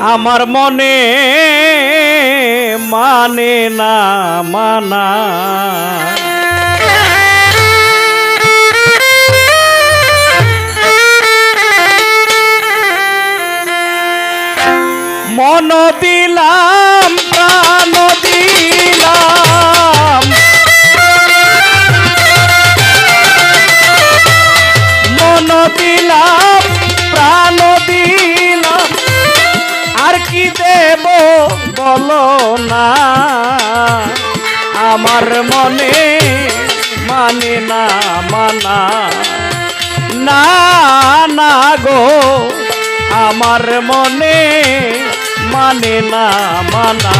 আমার মনে মানে না মানা। মন দিলাম প্রাণ মানা না না গো আমার মনে মানে না মানা।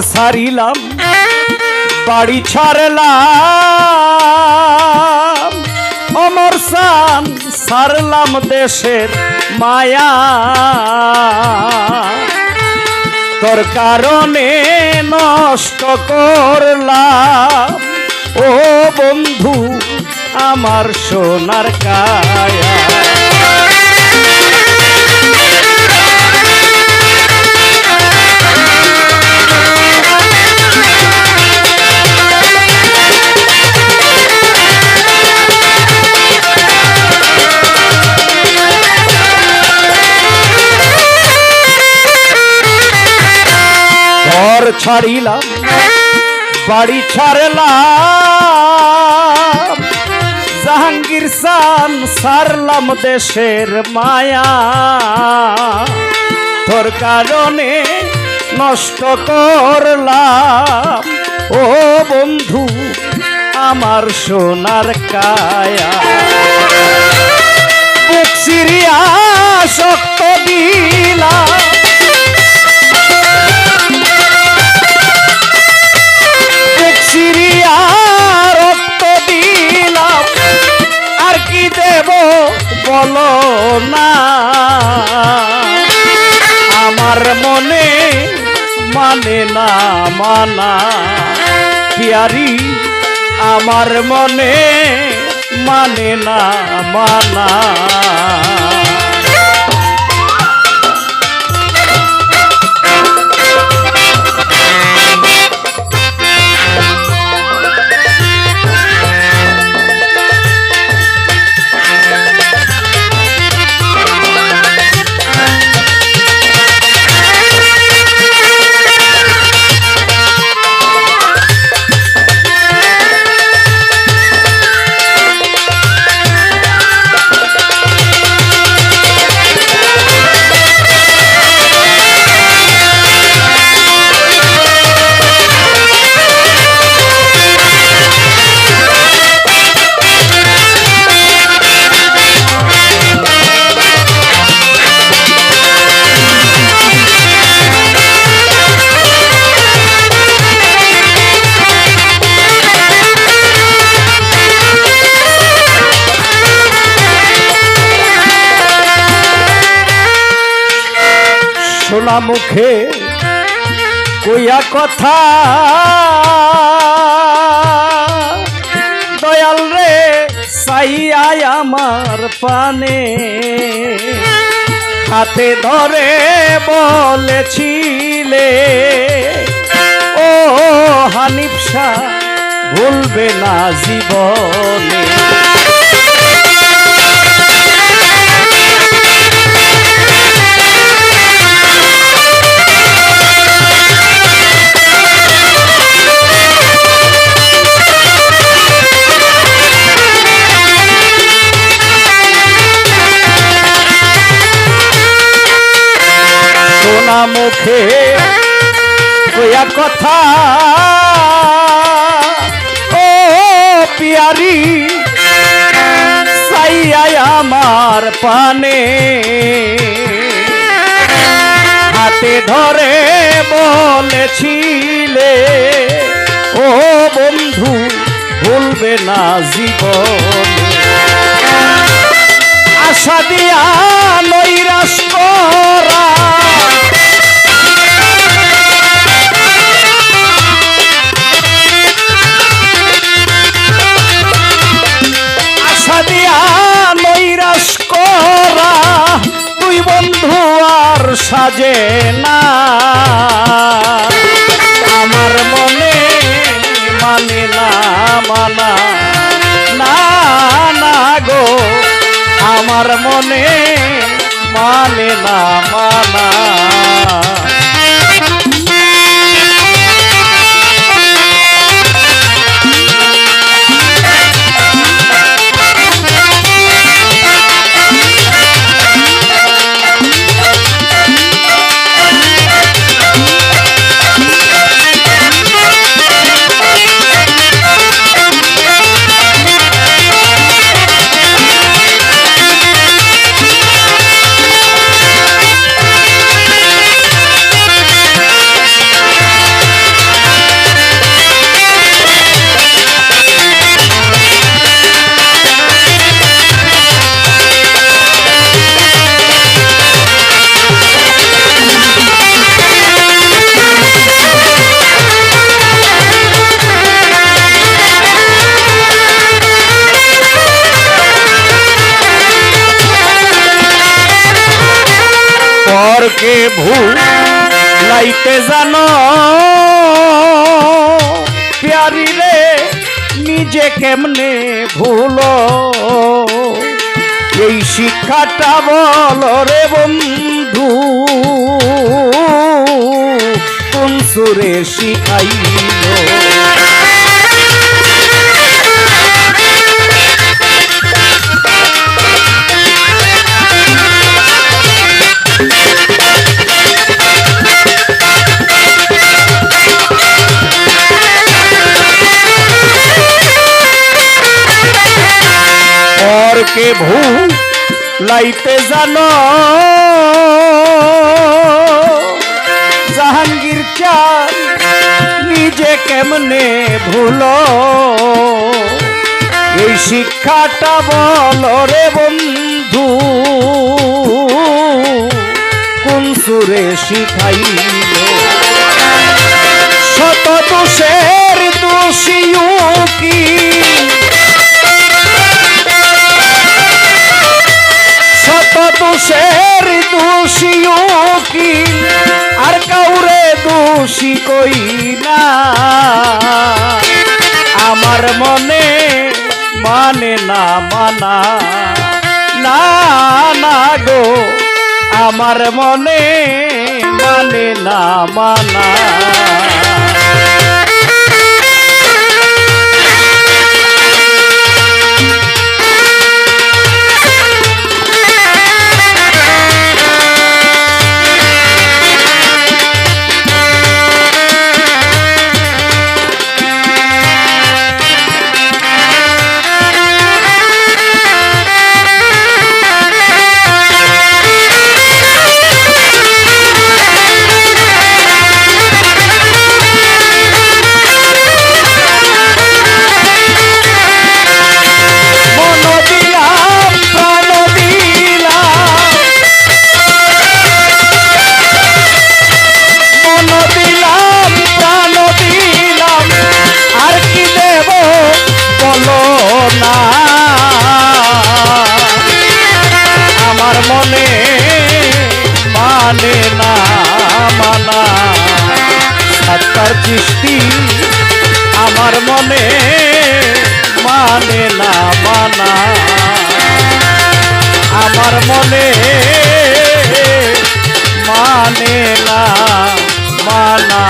সারিলাম, বাড়ি ছাড়লাম। অমর সান সারলাম দেশের মায়া। তোর কারণে নষ্ট করলাম। ও বন্ধু, আমার সোনার কায়া। ছাড়িলাম, বাড়ি ছাড়লাম। জাহাঙ্গীর সান সারলাম দেশের মায়া। তোর কারণে নষ্ট করলাম। ও বন্ধু, আমার সোনার কায়া। বুক সিরিয়া শক্ত দিলাম বলো না। আমার মনে মানে না মানা। পিয়ারি আমার মনে মানে না মানা। শোনা মুখে কইয়া কথা। দয়াল রে সাইয়াই আমার পানে। হাতে ধরে বলেছিলে, ও হানিফসা ভুলবে না জীবনে। না মুখে কয়া কথা। ও পিয়ারি সাইয়াই আমার পানে, হাতে ধরে বলেছিলে, ও বন্ধু, ভুলবে না জীবন। আশা দিয়া নৈরাশ করা সাজে না। আমার মনে মানে না, মানা। না না গো, আমার মনে মানে না, মানা। পরকে ভুল লাইতে জানো, প্যারি রে, নিজে কেমনে ভুলো? এই শিক্ষাটা বল রে বন্ধু, কোন সুরে শিখাইলো? লাইতে জানো। জাহাঙ্গীর চাঁদ নিজে কেমনে ভুলো? এই শিক্ষাটা বল রে বন্ধু, কোন সুরে শিখাইল কই না আমার মনে মানে না মানা। না না গো, আমার মনে মানে না মন। সাতটার চিষ্টি আমার মনে মানে না মানা। আমার মনে মানে না মানা।